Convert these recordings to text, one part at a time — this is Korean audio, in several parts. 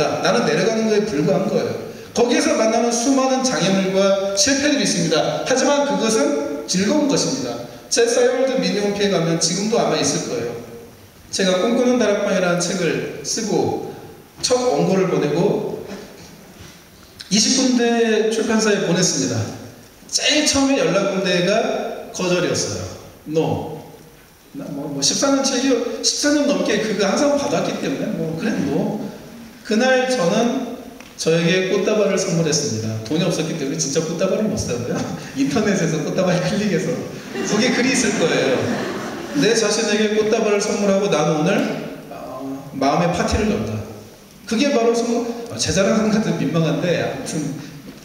겁니다. 나는 내려가는 거에 불과한 거예요. 거기에서 만나는 수많은 장애물과 실패들이 있습니다. 하지만 그것은 즐거운 것입니다. 제 사이월드 미니홈피에 가면 지금도 아마 있을 거예요. 제가 꿈꾸는 다락방이라는 책을 쓰고 첫 원고를 보내고 20군데 출판사에 보냈습니다. 제일 처음에 연락 온 데가 거절이었어요. No. 뭐, 뭐 14년 책이 14년 넘게 그거 항상 받았기 때문에 뭐 그래 뭐 그날 저는 저에게 꽃다발을 선물했습니다. 돈이 없었기 때문에 진짜 꽃다발을 못 사고요. 인터넷에서 꽃다발 클릭해서 거기에 글이 있을 거예요. 내 자신에게 꽃다발을 선물하고 나는 오늘 어, 마음의 파티를 연다. 그게 바로 어, 제 자랑 같은 민망한데 아무튼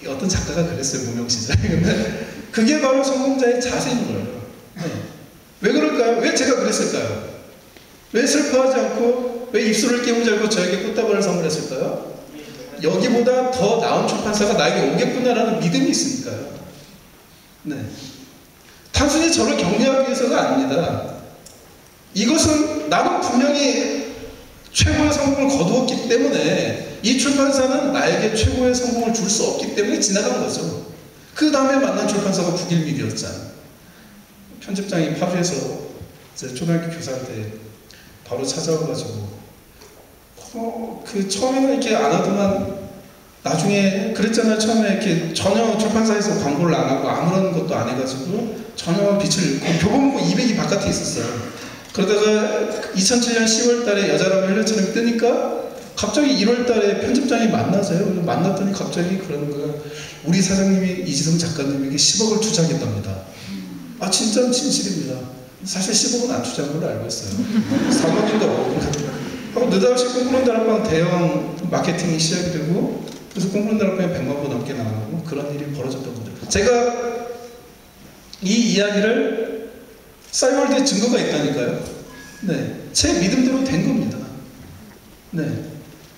어떤 작가가 그랬어요 무명 시절에. 근데 그게 바로 성공자의 자세인 거예요. 네. 왜 그럴까요? 왜 제가 그랬을까요? 왜 슬퍼하지 않고 왜 입술을 깨무지 않고 저에게 꽃다발을 선물했을까요? 여기보다 더 나은 출판사가 나에게 오겠구나라는 믿음이 있으니까요. 네. 단순히 저를 격려하기 위해서가 아닙니다. 이것은 나는 분명히 최고의 성공을 거두었기 때문에 이 출판사는 나에게 최고의 성공을 줄 수 없기 때문에 지나간 거죠. 그 다음에 만난 출판사가 북일미디였잖아요. 편집장이 파주에서 제 초등학교 교사한테 바로 찾아와가지고 어, 그 처음에는 이렇게 안 하더만 나중에 그랬잖아요. 처음에 이렇게 전혀 출판사에서 광고를 안 하고 아무런 것도 안 해가지고 전혀 빛을 교보문고 200이 바깥에 있었어요. 그러다가 2007년 10월 달에 여자라고 헬레처럼 뜨니까 갑자기 1월 달에 편집장이 만나서요. 만났더니 갑자기 그러는 거예요. 우리 사장님이 이지성 작가님에게 10억을 투자하겠답니다. 아, 진짜 진실입니다. 사실 10억은 안 투자한 걸로 알고 있어요. 3억인가 5억인가. 느닷없이 꿈꾸는 다락방 대형 마케팅이 시작이 되고 그래서 꿈꾸는 다락방에 100만 부 넘게 나가고 그런 일이 벌어졌던 거죠. 제가 이 이야기를 싸이월드에 증거가 있다니까요. 네. 제 믿음대로 된 겁니다. 네.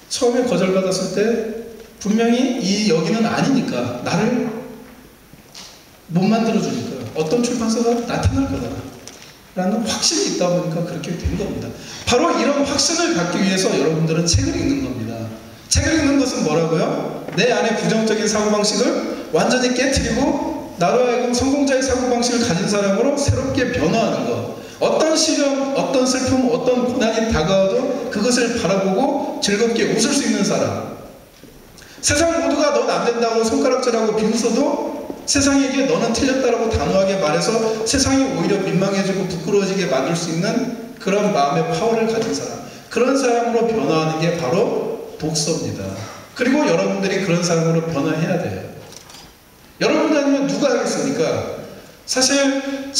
처음에 거절받았을 때 분명히 이 여기는 아니니까 나를 못 만들어주니까 어떤 출판사가 나타날 거다. 라는 확신이 있다 보니까 그렇게 된 겁니다. 바로 이런 확신을 갖기 위해서 여러분들은 책을 읽는 겁니다. 책을 읽는 것은 뭐라고요? 내 안에 부정적인 사고방식을 완전히 깨뜨리고 나로 하여금 성공자의 사고방식을 가진 사람으로 새롭게 변화하는 것. 어떤 시련, 어떤 슬픔, 어떤 고난이 다가와도 그것을 바라보고 즐겁게 웃을 수 있는 사람. 세상 모두가 넌 안 된다고 손가락질하고 비웃어도 세상에게 너는 틀렸다라고 단호하게 말해서 세상이 오히려 민망해지고 부끄러워지게 만들 수 있는 그런 마음의 파워를 가진 사람. 그런 사람으로 변화하는 게 바로 독서입니다. 그리고 여러분들이 그런 사람으로 변화해야 돼요. 여러분들 아니면 누가 하겠습니까? 사실